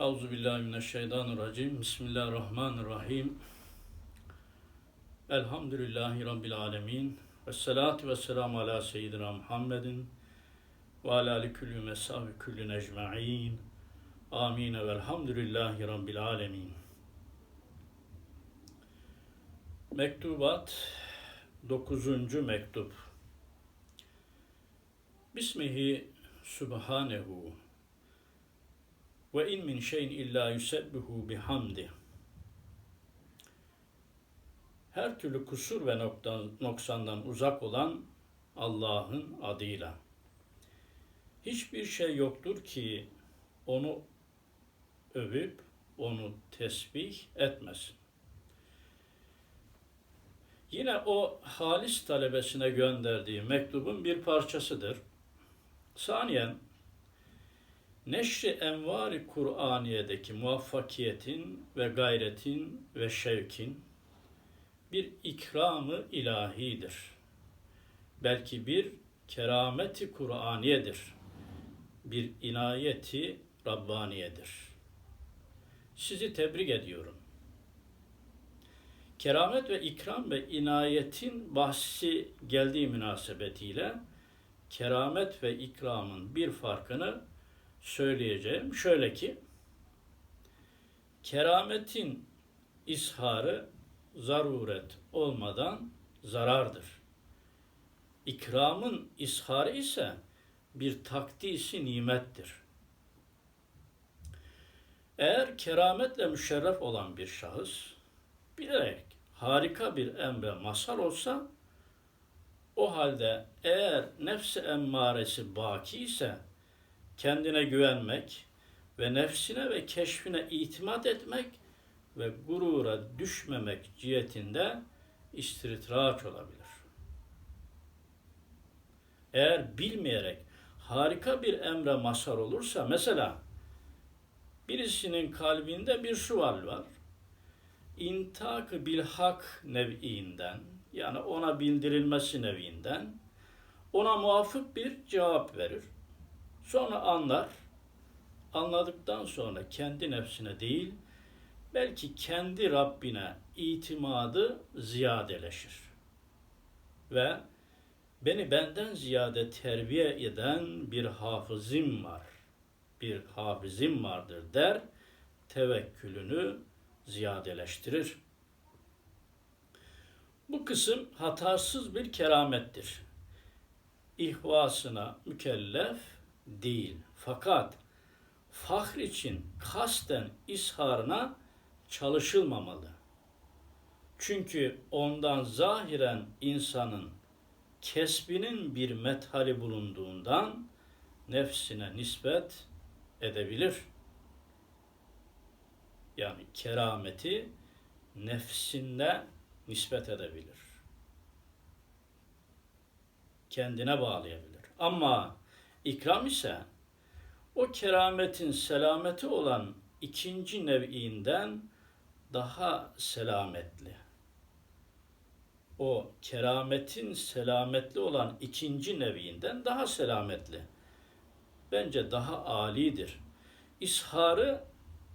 Euzu billahi mineşşeytanirracim. Bismillahirrahmanirrahim. Elhamdülillahi rabbil alamin. Ves salatu vesselamu ala seyyidina Muhammedin ve ala ali kulli mesavi kulli ecmaîn. Amin ve elhamdülillahi rabbil alamin. Mektubat 9. mektup. Bismihi Subhanehu ve in min şeyin illa yusebbihu bihamdi. Her türlü kusur ve noksandan uzak olan Allah'ın adıyla. Hiçbir şey yoktur ki onu övüp onu tesbih etmesin. Yine o halis talebesine gönderdiği mektubun bir parçasıdır. Saniyen, Neşri Envari Kur'aniye'deki muvaffakiyetin ve gayretin ve şevkin bir ikramı ilahidir. Belki bir kerameti Kur'aniyedir. Bir inayeti Rabbaniyedir. Sizi tebrik ediyorum. Keramet ve ikram ve inayetin bahsi geldiği münasebetiyle keramet ve ikramın bir farkını söyleyeceğim. Şöyle ki, kerametin isharı zaruret olmadan zarardır. İkramın isharı ise bir takdisi nimettir. Eğer kerametle müşerref olan bir şahıs bilerek harika bir emre masal olsa o halde eğer nefsi emmaresi baki ise kendine güvenmek ve nefsine ve keşfine itimat etmek ve gurura düşmemek cihetinde istitraç olabilir. Eğer bilmeyerek harika bir emre mazhar olursa mesela birisinin kalbinde bir sual var. İntak bil hak nev'inden yani ona bildirilmesi nevinden ona muvafık bir cevap verir. Sonra anlar. Anladıktan sonra kendi nefsine değil, belki kendi Rabbine itimadı ziyadeleşir. Ve beni benden ziyade terbiye eden bir hafızım var. Bir hafızım vardır der. Tevekkülünü ziyadeleştirir. Bu kısım hatasız bir keramettir. İhvasına mükellef değil. Fakat fahr için kasten isharına çalışılmamalı. Çünkü ondan zahiren insanın kesbinin bir methali bulunduğundan nefsine nispet edebilir. Yani kerameti nefsinde nispet edebilir. Kendine bağlayabilir. Ama İkram ise o kerametin selameti olan ikinci nev'inden daha selametli. O kerametin selametli olan ikinci neviinden daha selametli. Bence daha alidir. İsharı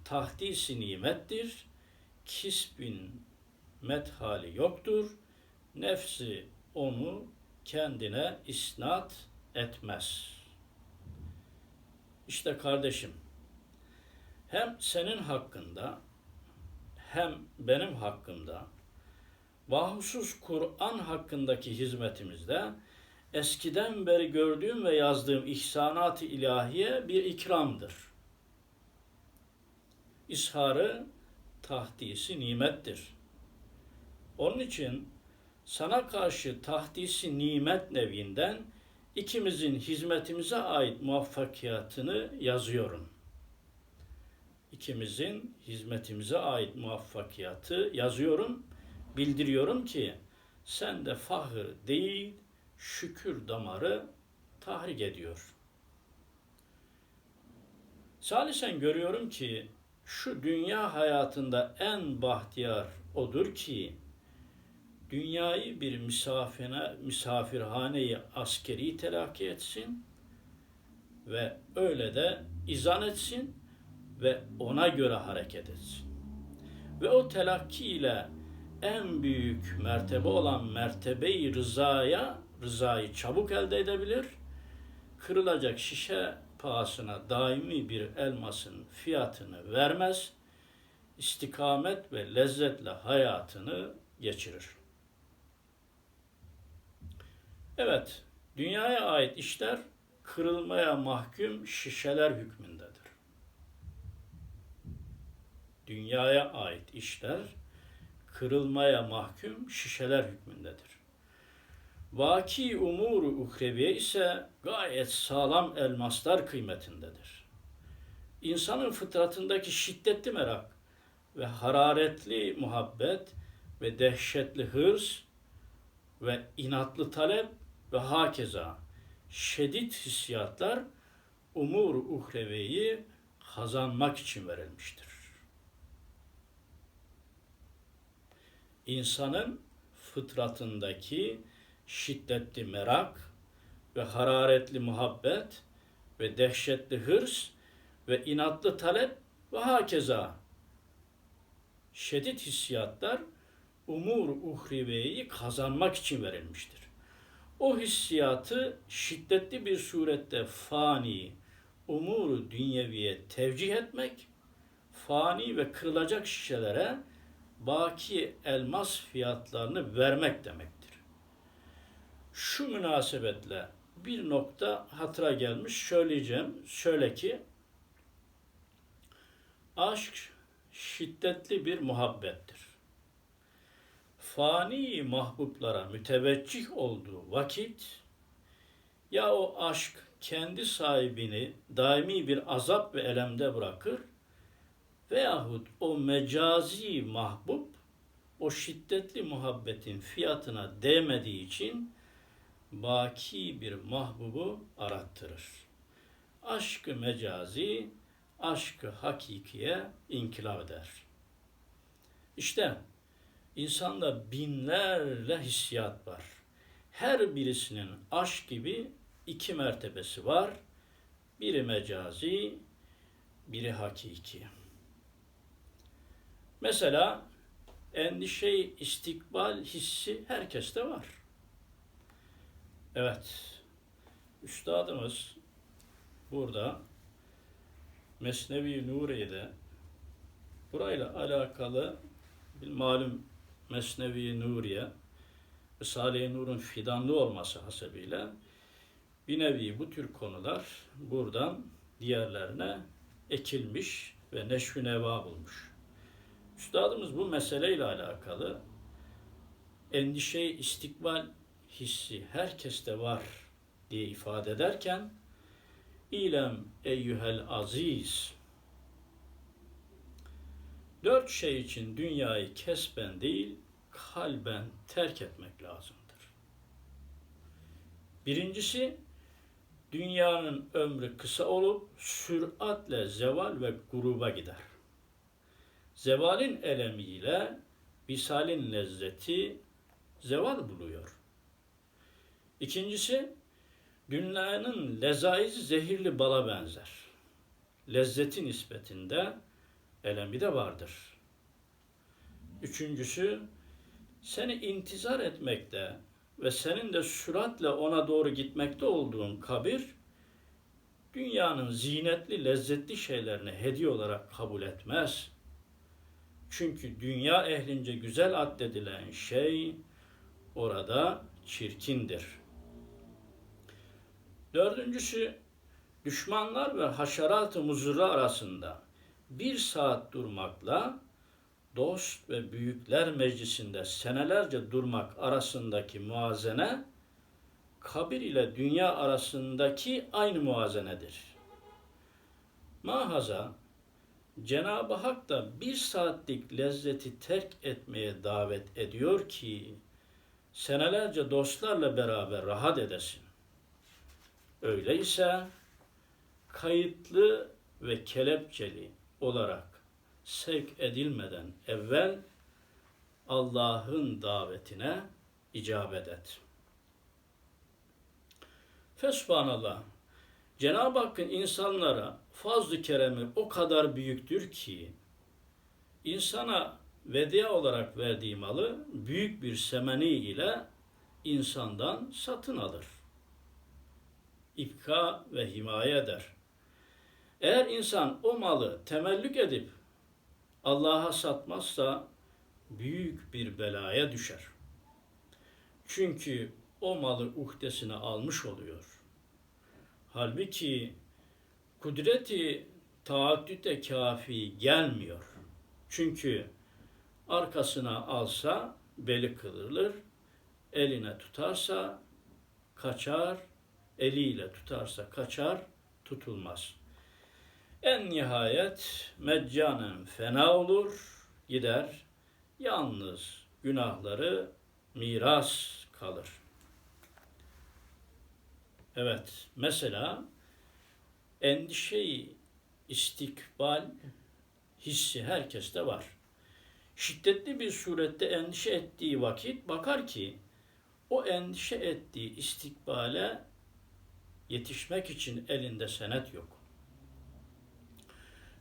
tahdisi nimettir. Kisbin methali yoktur. Nefsi onu kendine isnat etmez.'' İşte kardeşim, hem senin hakkında hem benim hakkımda bahusuz Kur'an hakkındaki hizmetimizde eskiden beri gördüğüm ve yazdığım ihsanat-ı ilahiye bir ikramdır. İsharı tahdisi nimettir. Onun için sana karşı tahdisi nimet nevinden ikimizin hizmetimize ait muvaffakiyatını yazıyorum. İkimizin hizmetimize ait muvaffakiyatı yazıyorum, bildiriyorum ki sen de fahır değil, şükür damarı tahrik ediyor. Salisen görüyorum ki şu dünya hayatında en bahtiyar odur ki dünyayı bir misafirine, misafirhaneyi askeri telakki etsin ve öyle de izan etsin. ve ona göre hareket etsin. Ve o telakki ile en büyük mertebe olan mertebeyi rızaya, rızayı çabuk elde edebilir. Kırılacak şişe pahasına daimi bir elmasın fiyatını vermez. istikamet ve lezzetle hayatını geçirir. Evet, dünyaya ait işler kırılmaya mahkum şişeler hükmündedir. Dünyaya ait işler kırılmaya mahkum şişeler hükmündedir. Vaki umuru uhreviye ise gayet sağlam elmaslar kıymetindedir. İnsanın fıtratındaki şiddetli merak ve hararetli muhabbet ve dehşetli hırs ve inatlı talep ve hakeza şiddet hissiyatlar umur uhreveyi kazanmak için verilmiştir. İnsanın fıtratındaki şiddetli merak ve hararetli muhabbet ve dehşetli hırs ve inatlı talep ve hakeza şiddet hissiyatlar umur uhriveyi kazanmak için verilmiştir. O hissiyatı şiddetli bir surette fani, umuru dünyeviye tevcih etmek, fani ve kırılacak şişelere baki elmas fiyatlarını vermek demektir. Şu münasebetle bir nokta hatıra gelmiş söyleyeceğim. Şöyle ki aşk şiddetli bir muhabbettir. Fani mahbublara müteveccih olduğu vakit ya o aşk kendi sahibini daimi bir azap ve elemde bırakır veyahut o mecazi mahbub o şiddetli muhabbetin fiyatına değmediği için baki bir mahbubu arattırır. Aşkı mecazi, aşkı hakikiye inkılap eder. İşte insanda binlerle hissiyat var. Her birisinin aşk gibi iki mertebesi var. Biri mecazi, biri hakiki. Mesela endişe, istikbal hissi herkeste var. Evet, üstadımız burada Mesnevi Nuriye'de burayla alakalı bir malum Mesnevi Nuriye Risale-i Nur'un fidanlı olması hasebiyle bir nevi bu tür konular buradan diğerlerine ekilmiş ve neşvü neva bulmuş. Üstadımız bu meseleyle alakalı endişe, istikbal hissi herkeste var diye ifade ederken İlem eyyühel aziz Dört şey için dünyayı kesben değil, kalben terk etmek lazımdır. Birincisi, dünyanın ömrü kısa olup süratle zeval ve gruba gider. Zevalin elemiyle visalin lezzeti zeval buluyor. İkincisi, dünyanın lezaizi zehirli bala benzer. Lezzeti nispetinde elemi de vardır. Üçüncüsü, seni intizar etmekte ve senin de süratle ona doğru gitmekte olduğun kabir, dünyanın zinetli, lezzetli şeylerini hediye olarak kabul etmez. Çünkü dünya ehlince güzel addedilen şey orada çirkindir. Dördüncüsü, düşmanlar ve haşerat-ı muzurra arasında bir saat durmakla dost ve büyükler meclisinde senelerce durmak arasındaki muazene kabir ile dünya arasındaki aynı muazenedir. Mahaza Cenab-ı Hak da bir saatlik lezzeti terk etmeye davet ediyor ki senelerce dostlarla beraber rahat edesin. Öyleyse kayıtlı ve kelepçeli olarak sevk edilmeden evvel Allah'ın davetine icabet et. Fesubhanallah. Cenab-ı Hakk'ın insanlara fazl-ı keremi o kadar büyüktür ki insana vedia olarak verdiği malı büyük bir semeni ile insandan satın alır. İpka ve himaye eder. Eğer insan o malı temellük edip Allah'a satmazsa büyük bir belaya düşer. Çünkü o malı uhdesine almış oluyor. Halbuki kudreti taaddüte kafi gelmiyor. Çünkü arkasına alsa beli kırılır, eline tutarsa kaçar, eliyle tutarsa kaçar, tutulmaz. En nihayet meccanen fena olur, gider, yalnız günahları miras kalır. Evet, mesela endişeyi istikbal hissi herkeste var. Şiddetli bir surette endişe ettiği vakit bakar ki o endişe ettiği istikbale yetişmek için elinde senet yok.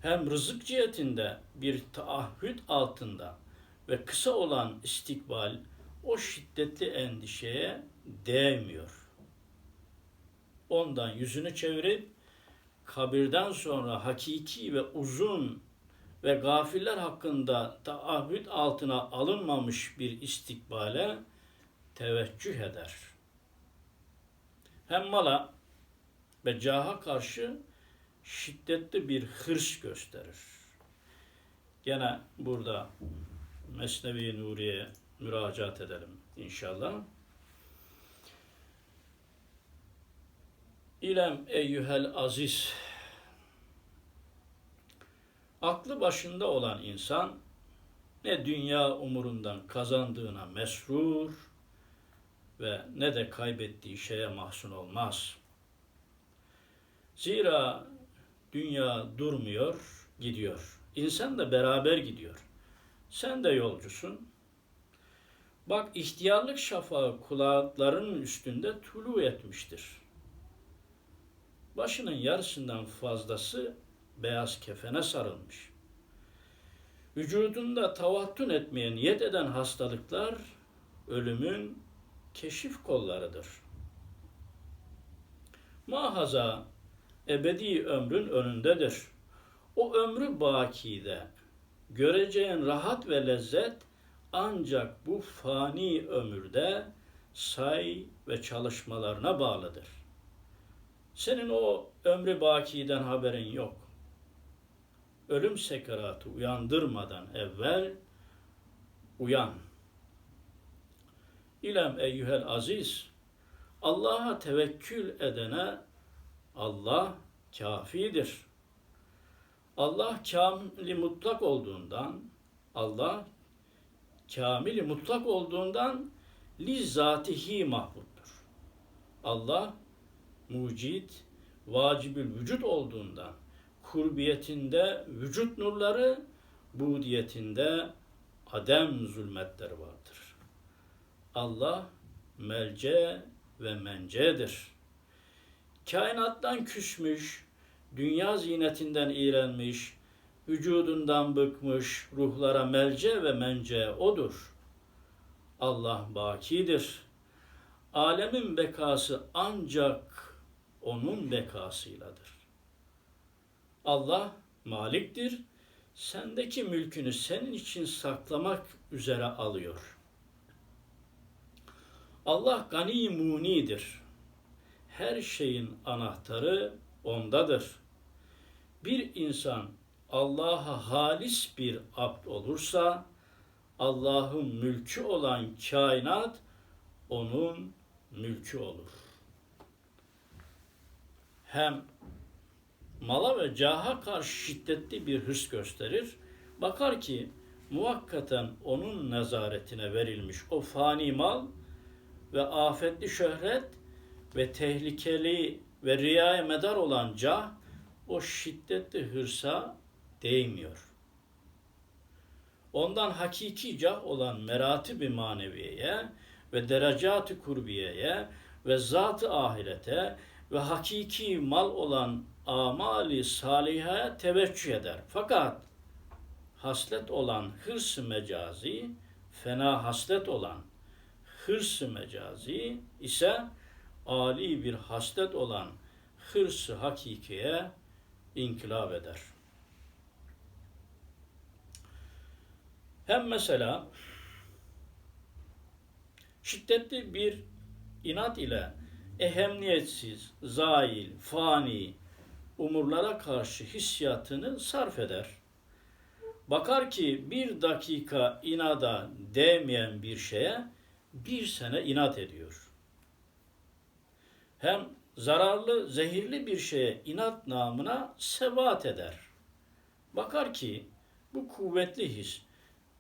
Hem rızık cihetinde bir taahhüt altında ve kısa olan istikbal o şiddetli endişeye değmiyor. Ondan yüzünü çevirip kabirden sonra hakiki ve uzun ve gafiller hakkında taahhüt altına alınmamış bir istikbale teveccüh eder. Hem mala ve caha karşı şiddetli bir hırs gösterir. Gene burada Mesnevi Nuriye müracaat edelim inşallah. İlem eyyühel aziz Aklı başında olan insan ne dünya umurundan kazandığına mesrur ve ne de kaybettiği şeye mahzun olmaz. Zira dünya durmuyor, gidiyor. İnsan da beraber gidiyor. Sen de yolcusun. Bak ihtiyarlık şafağı kulaklarının üstünde tulu etmiştir. Başının yarısından fazlası beyaz kefene sarılmış. Vücudunda tavattun etmeye niyet eden hastalıklar ölümün keşif kollarıdır. Mahaza ebedi ömrün önündedir. O ömrü bakide göreceğin rahat ve lezzet ancak bu fani ömürde say ve çalışmalarına bağlıdır. Senin o ömrü bakiden haberin yok. Ölüm sekaratı uyandırmadan evvel uyan. İlem eyyühel aziz, Allah'a tevekkül edene Allah kafidir. Allah kamili mutlak olduğundan, Allah kamili mutlak olduğundan li zatihi mahmuttur. Allah mucit, vacibül vücut olduğundan kurbiyetinde vücut nurları, budiyetinde adem zulmetleri vardır. Allah melce ve mencedir. Kainattan küsmüş, dünya zinetinden iğrenmiş, vücudundan bıkmış ruhlara melce ve mence odur. Allah bakidir. Alemin bekası ancak onun bekasıyladır. Allah maliktir. Sendeki mülkünü senin için saklamak üzere alıyor. Allah gani munidir. Her şeyin anahtarı ondadır. Bir insan Allah'a halis bir abd olursa Allah'ın mülkü olan kainat onun mülkü olur. Hem mala ve caha karşı şiddetli bir hırs gösterir. Bakar ki muvakkaten onun nezaretine verilmiş o fani mal ve afetli şöhret ve tehlikeli ve riyaya medar olan cah o şiddetli hırsa değmiyor. Ondan hakiki cah olan merati bir maneviyeye ve derecatı kurbiyeye ve zat-ı ahirete ve hakiki mal olan amali salihaya teveccüh eder. Fakat haslet olan hırs-ı mecazi, fena haslet olan hırs-ı mecazi ise ali bir haslet olan hırs-ı hakikiye inkılap eder. Hem mesela şiddetli bir inat ile ehemmiyetsiz, zail, fani umurlara karşı hissiyatını sarf eder. Bakar ki bir dakika inada değmeyen bir şeye bir sene inat ediyor. Hem zararlı, zehirli bir şeye inat namına sebat eder. Bakar ki bu kuvvetli his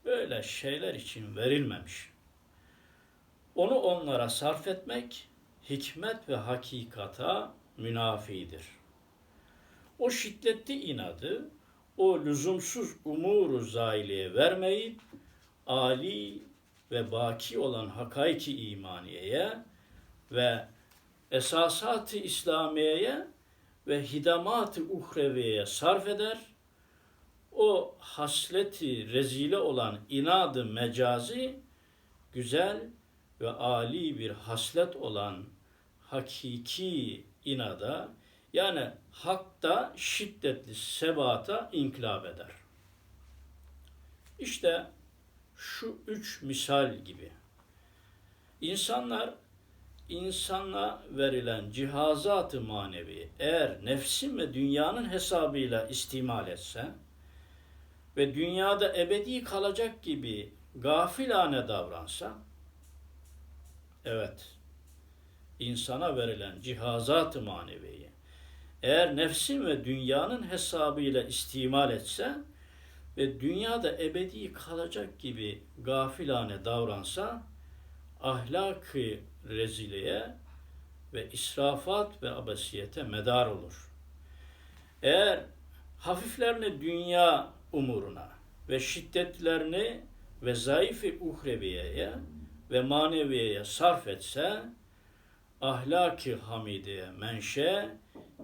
böyle şeyler için verilmemiş. Onu onlara sarf etmek hikmet ve hakikata münafidir. O şiddetli inadı, o lüzumsuz umuru zailiye vermeyip, ali ve baki olan hakaiki imaniyeye ve esasat-ı İslamiye'ye ve hidamat-ı uhreviyeye sarf eder. O hasleti rezile olan inadı mecazi güzel ve ali bir haslet olan hakiki inada yani hakta şiddetli sebata inkılap eder. İşte şu üç misal gibi. İnsanlar insana verilen cihazat-ı manevi eğer nefsin ve dünyanın hesabıyla istimal etse ve dünyada ebedi kalacak gibi gafilane davransa evet insana verilen cihazat-ı maneviyi eğer nefsin ve dünyanın hesabıyla istimal etse ve dünyada ebedi kalacak gibi gafilane davransa ahlakı rezileye ve israfat ve abesiyete medar olur. Eğer hafiflerini dünya umuruna ve şiddetlerini ve zayıf-ı uhreviyeye ve maneviyeye sarf etse, ahlaki hamideye menşe,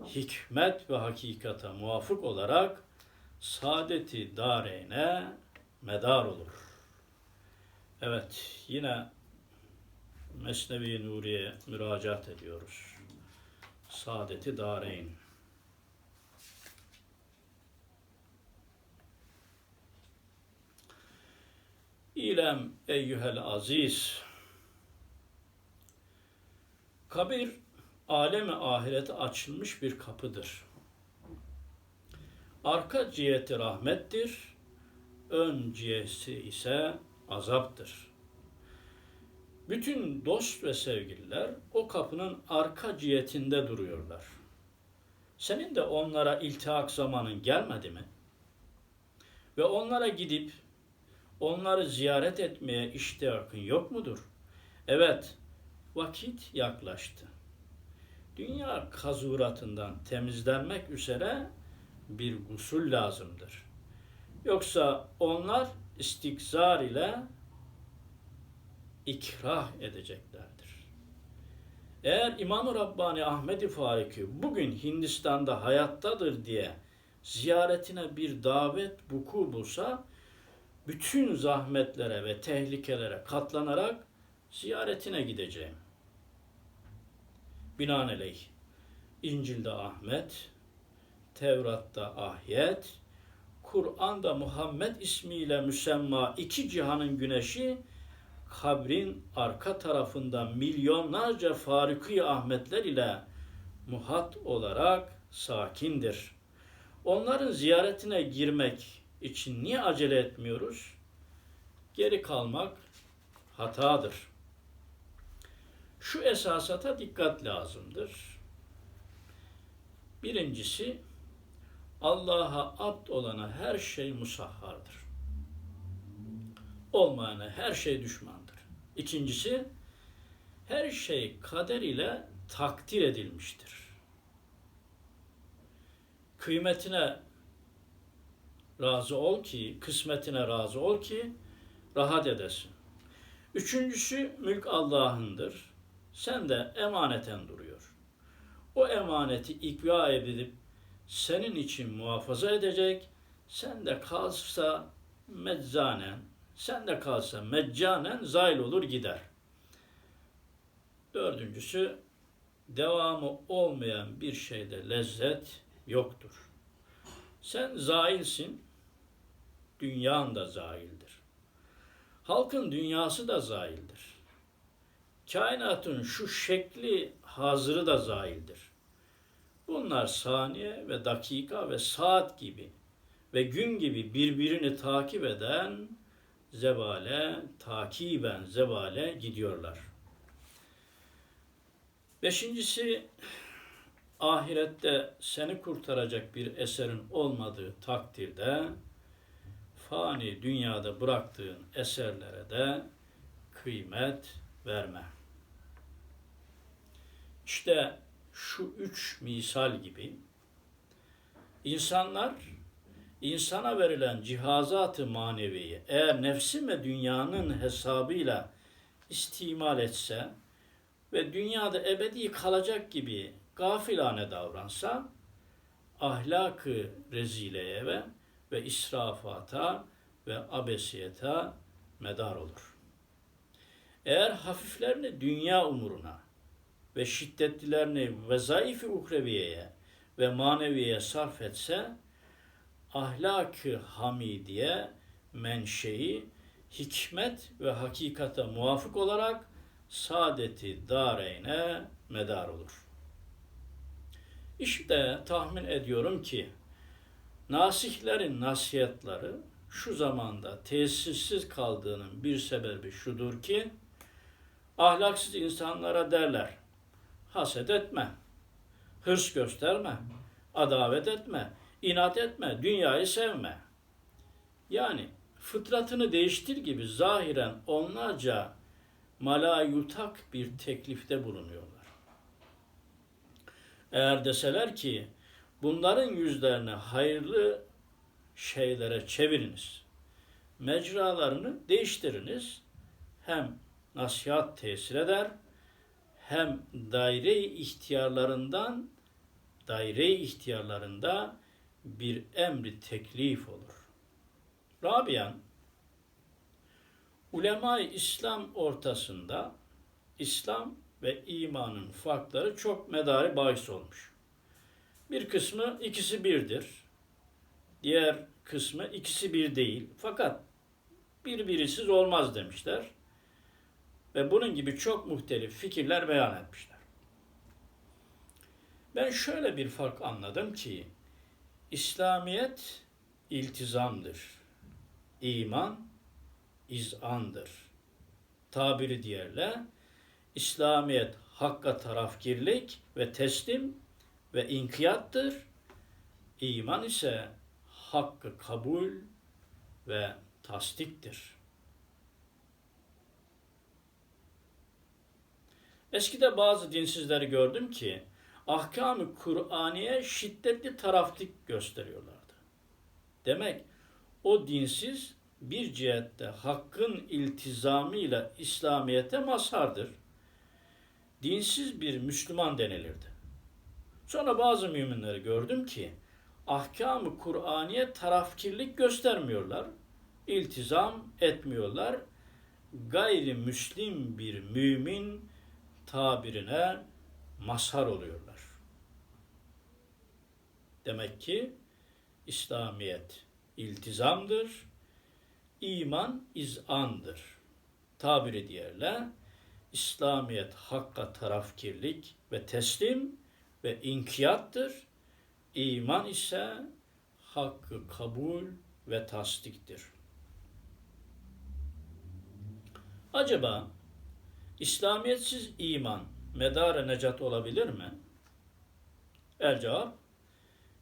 hikmet ve hakikata muvafık olarak saadeti dareyne medar olur. Evet, yine Mesnevi Nuriye müracaat ediyoruz. Saadeti Dareyn. İlem eyyühel aziz. Kabir alemi ahirete açılmış bir kapıdır. Arka ciheti rahmettir, ön ciheti ise azaptır. Bütün dost ve sevgililer o kapının arka cihetinde duruyorlar. Senin de onlara iltihak zamanın gelmedi mi? Ve onlara gidip onları ziyaret etmeye iştiyakın yok mudur? Evet, vakit yaklaştı. Dünya kazuratından temizlenmek üzere bir gusül lazımdır. Yoksa onlar istikzar ile ikrah edeceklerdir. Eğer İmam-ı Rabbani Ahmet-i Fariki bugün Hindistan'da hayattadır diye ziyaretine bir davet vuku bulsa, bütün zahmetlere ve tehlikelere katlanarak ziyaretine gideceğim. Binaenaleyh İncil'de Ahmet, Tevrat'ta Ahyet, Kur'an'da Muhammed ismiyle müsemma iki cihanın güneşi kabrin arka tarafında milyonlarca Fariki Ahmetler ile muhat olarak sakindir. Onların ziyaretine girmek için niye acele etmiyoruz? Geri kalmak hatadır. Şu esasata dikkat lazımdır. Birincisi, Allah'a abd olana her şey musahhardır. Olmayana her şey düşmandır. İkincisi, her şey kader ile takdir edilmiştir. Kıymetine razı ol ki, kısmetine razı ol ki rahat edesin. Üçüncüsü mülk Allah'ındır. Sen de emaneten duruyor. O emaneti ikva edip senin için muhafaza edecek. Sen de kalsa meczanen, sen de kalsa meccanen zail olur gider. Dördüncüsü, devamı olmayan bir şeyde lezzet yoktur. Sen zailsin, dünyan da zaildir. Halkın dünyası da zaildir. Kainatın şu şekli hazırı da zaildir. Bunlar saniye ve dakika ve saat gibi ve gün gibi birbirini takip eden zebale, takiben zebale gidiyorlar. Beşincisi, ahirette seni kurtaracak bir eserin olmadığı takdirde fani dünyada bıraktığın eserlere de kıymet verme. İşte şu üç misal gibi insanlar insana verilen cihazatı maneviyi eğer nefsin ve dünyanın hesabıyla istimal etse ve dünyada ebedi kalacak gibi gafilane davransa ahlakı rezileye ve ve israfata ve abesiyete medar olur. Eğer hafiflerini dünya umuruna ve şiddetlilerini vezaifi uhreviyeye ve maneviyeye sarf etse, ahlak-ı hamidiye menşei, hikmet ve hakikate muvafık olarak saadeti dareyne medar olur. İşte tahmin ediyorum ki nasihlerin nasihatları şu zamanda tesirsiz kaldığının bir sebebi şudur ki ahlaksız insanlara derler haset etme, hırs gösterme, adavet etme, inat etme, dünyayı sevme. Yani fıtratını değiştir gibi zahiren onlarca malayutak bir teklifte bulunuyorlar. Eğer deseler ki bunların yüzlerini hayırlı şeylere çeviriniz, mecralarını değiştiriniz, hem nasihat tesir eder, hem daire ihtiyarlarından daire ihtiyarlarında bir emri teklif olur. Rabian ulema İslam ortasında İslam ve imanın farkları çok medari bahis olmuş. Bir kısmı ikisi birdir. Diğer kısmı ikisi bir değil. Fakat birbirisiz olmaz demişler. Ve bunun gibi çok muhtelif fikirler beyan etmişler. Ben şöyle bir fark anladım ki İslamiyet iltizamdır. İman izandır. Tabiri diğerle İslamiyet hakka tarafgirlik ve teslim ve inkiyattır. İman ise hakkı kabul ve tasdiktir. Eskide bazı dinsizleri gördüm ki ahkam-ı Kur'aniye şiddetli taraflık gösteriyorlardı. Demek o dinsiz bir cihette hakkın iltizamıyla İslamiyete mazhardır. Dinsiz bir Müslüman denilirdi. Sonra bazı müminleri gördüm ki ahkam-ı Kur'aniye tarafkirlik göstermiyorlar, iltizam etmiyorlar. Gayrimüslim bir mümin tabirine mazhar oluyorlar. Demek ki İslamiyet iltizamdır, iman izandır. Tabiri diğerle İslamiyet hakka tarafkirlik ve teslim ve inkiyattır. İman ise hakkı kabul ve tasdiktir. Acaba İslamiyetsiz iman medar necat olabilir mi? El cevap,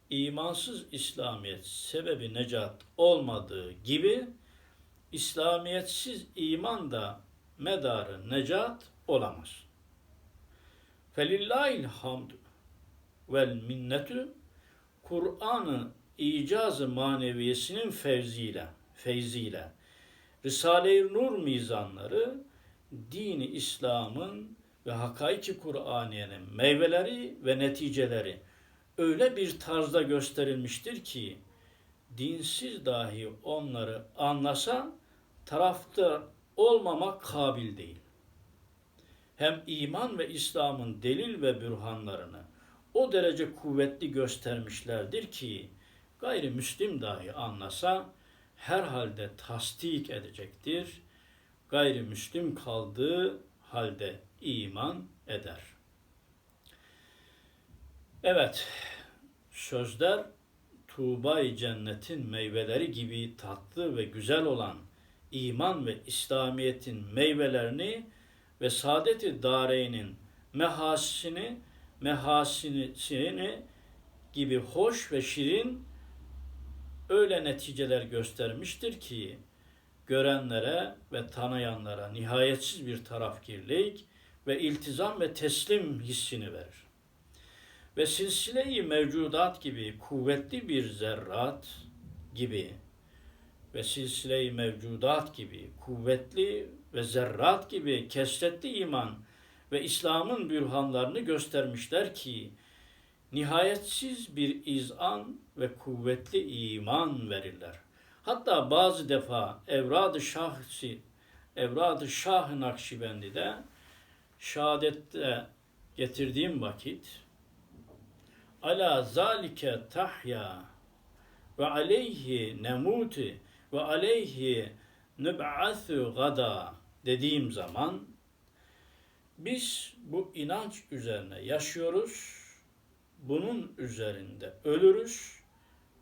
imansız İslamiyet sebebi necat olmadığı gibi İslamiyetsiz iman da medarı necat olamaz. Felillahil hamd vel minnetu Kur'an'ın icazı maneviyesinin fevziyle, feyziyle Risale-i Nur mizanları dini İslam'ın ve hakaiki Kur'aniyenin meyveleri ve neticeleri öyle bir tarzda gösterilmiştir ki dinsiz dahi onları anlasa taraftar olmamak kabil değil. Hem iman ve İslam'ın delil ve bürhanlarını o derece kuvvetli göstermişlerdir ki gayrimüslim dahi anlasa herhalde tasdik edecektir. Gayrimüslim kaldığı halde iman eder. Evet, sözler Tuğba-i cennetin meyveleri gibi tatlı ve güzel olan iman ve İslamiyet'in meyvelerini ve saadet-i dareynin mehasini, mehasinisini gibi hoş ve şirin öyle neticeler göstermiştir ki görenlere ve tanıyanlara nihayetsiz bir tarafkirlik ve iltizam ve teslim hissini verir. Ve silsile-i mevcudat gibi kuvvetli bir zerrat gibi ve silsile-i mevcudat gibi kuvvetli ve zerrat gibi kesretli iman ve İslam'ın bürhanlarını göstermişler ki nihayetsiz bir izan ve kuvvetli iman verirler. Hatta bazı defa evrad-ı şahsi, evrad-ı şah-ı Nakşibendi'de şehadette getirdiğim vakit ala zalike tahya ve aleyhi nemuti ve aleyhi nüb'athu gada dediğim zaman biz bu inanç üzerine yaşıyoruz. Bunun üzerinde ölürüz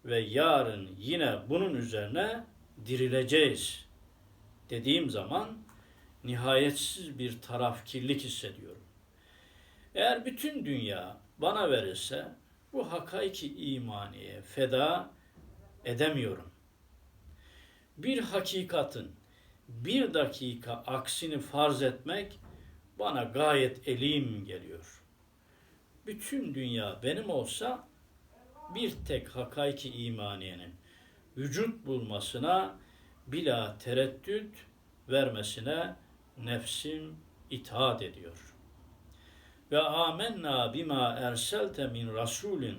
ve yarın yine bunun üzerine dirileceğiz dediğim zaman nihayetsiz bir tarafkirlik hissediyorum. Eğer bütün dünya bana verirse bu hakaiki imaniye feda edemiyorum. Bir hakikatin bir dakika aksini farz etmek bana gayet elim geliyor. Bütün dünya benim olsa bir tek hakaiki imaniyenin vücut bulmasına bila tereddüt vermesine nefsim itaat ediyor. Ve amenna bima erselte min rasulin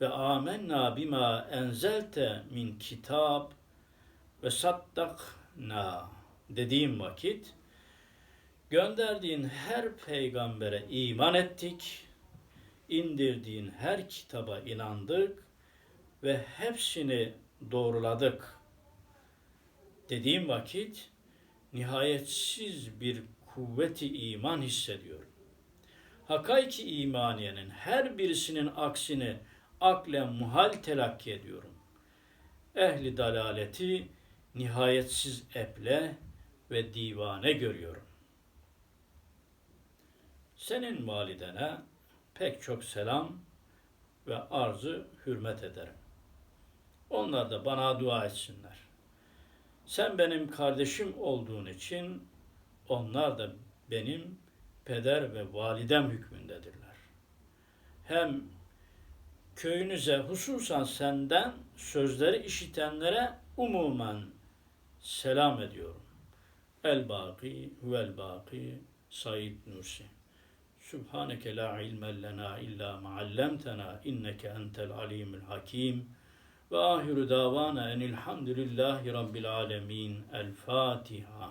ve amenna bima enzelte min kitap ve saddakna dediğim vakit gönderdiğin her peygambere iman ettik, indirdiğin her kitaba inandık ve hepsini doğruladık. Dediğim vakit nihayetsiz bir kuvveti iman hissediyorum. Hakaiki imaniyenin her birisinin aksini aklen muhal telakki ediyorum. Ehli dalaleti nihayetsiz eple ve divane görüyorum. Senin validene pek çok selam ve arzı hürmet ederim. Onlar da bana dua etsinler. Sen benim kardeşim olduğun için onlar da benim peder ve validem hükmündedirler. Hem köyünüze hususan senden sözleri işitenlere umumen selam ediyorum. El baki huvel baki Said Nursi. Subhaneke la ilme lena illa ma allamtena inneke entel alimul hakim. Ve ahiru davana enilhamdülillahi rabbil alemin. El Fatiha.